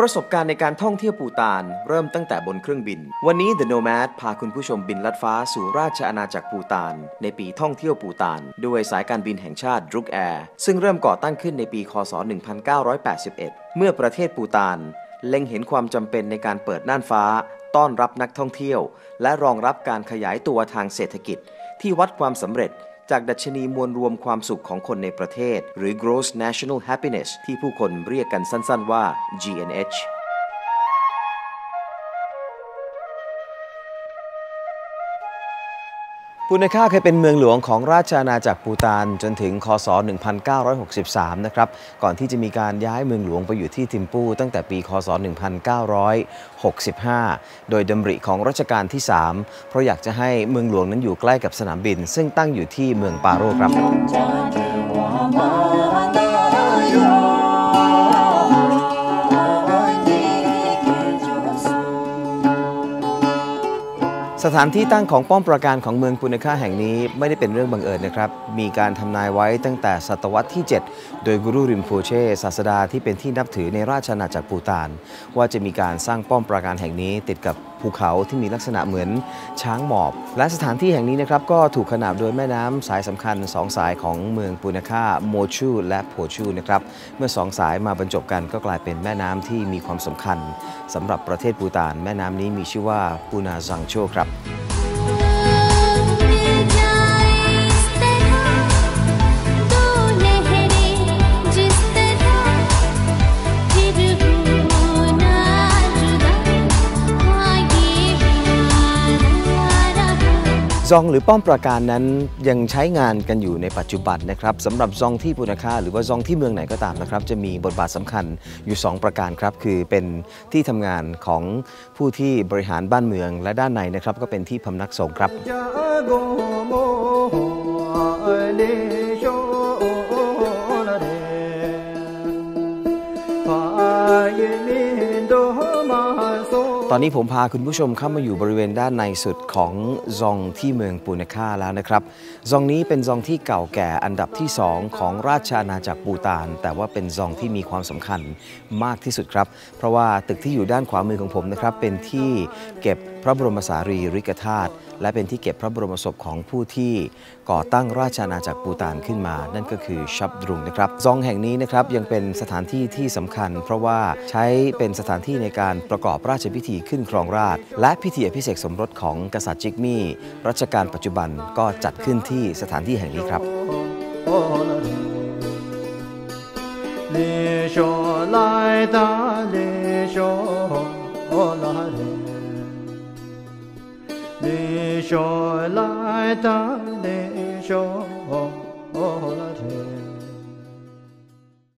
ประสบการณ์ในการท่องเที่ยวปูตานเริ่มตั้งแต่บนเครื่องบิน วันนี้ The Nomad พาคุณผู้ชมบินลัดฟ้าสู่ราชอาณาจักรปูตาน ในปีท่องเที่ยวปูตาน ด้วยสายการบินแห่งชาติรุกแอร์ซึ่งเริ่มก่อตั้งขึ้นในปีคศ 1981 เมื่อประเทศปูตาน เล็งเห็นความจำเป็นในการเปิดน่านฟ้า ต้อนรับนักท่องเที่ยว และรองรับการขยายตัวทางเศรษฐกิจ ที่วัดความสำเร็จ จากดัชนีมวลรวมความสุขของคนในประเทศ หรือ Gross National Happiness ที่ผู้คนเรียกกันสั้นๆว่า GNH ปูนาค่าเคยเป็นเมืองหลวงของราชอาณาจักรปูตานจนถึงคศ 1963 นะครับ ก่อนที่จะมีการย้ายเมืองหลวงไปอยู่ที่ทิมปูตั้งแต่ปี คศ 1965 โดยดำริของรัชกาลที่ 3 เพราะอยากจะให้เมืองหลวงนั้นอยู่ใกล้กับสนามบิน ซึ่งตั้งอยู่ที่เมืองปาโรครับ สถานที่ตั้งของป้อมปราการของเมืองปุณค่าแห่งนี้ไม่ได้เป็นเรื่องบังเอิญนะครับ มีการทำนายไว้ตั้งแต่ศตวรรษที่ 7 โดยกุรุริมโพเช่ศาสดาที่เป็นที่นับถือในราชอาณาจักรปูตาน ว่าจะมีการสร้างป้อมปราการแห่งนี้ติดกับภูเขาที่มีลักษณะเหมือนช้างหมอบ และสถานที่แห่งนี้นะครับก็ถูกขนานโดยแม่น้ำสายสำคัญ 2 สายของเมืองปูนาค่าโมชูและโพชูนะครับเมื่อสองสายมาบรรจบกันก็กลายเป็นแม่น้ำที่มีความสำคัญสำหรับประเทศปูตาน แม่น้ำนี้มีชื่อว่าปูนาซังโชครับ ซองหรือป้อมปราการนั้นยังใช้งานกันอยู่ในปัจจุบันนะครับสำหรับซองที่ปุณคาหรือว่าซองที่เมืองไหนก็ตามนะครับ จะมีบทบาทสำคัญอยู่ 2 ประการครับ คือเป็นที่ทำงานของผู้ที่บริหารบ้านเมืองและด้านในนะครับ ก็เป็นที่พำนักสงฆ์ครับ ตอนนี้ผมพาคุณผู้ชมเข้ามาอยู่บริเวณด้านในสุดของซองที่เมืองปูนาค่าแล้วนะครับ ซองนี้เป็นซองที่เก่าแก่อันดับที่ 2 ของราชอาณาจักรปูตาน แต่ว่าเป็นซองที่มีความสำคัญมากที่สุดครับ เพราะว่าตึกที่อยู่ด้านขวามือของผมนะครับเป็นที่เก็บ ระบรมสารีริกธาตุและเป็นที่เก็บพระบรมศพของผู้ที่ก่อตั้งราชอาณาจักรปูตานขึ้นมา นั่นก็คือชับดรุงนะครับ ซองแห่งนี้นะครับยังเป็นสถานที่ที่สำคัญ เพราะว่าใช้เป็นสถานที่ในการประกอบราชพิธีขึ้นครองราช และพิธีอภิเษกสมรสของกษัตริย์จิกมี่ รัชกาลปัจจุบันก็จัดขึ้นที่สถานที่แห่งนี้ครับ เลโช来的เลโช来的เล cho lai ta để cho hồ hồ la thiên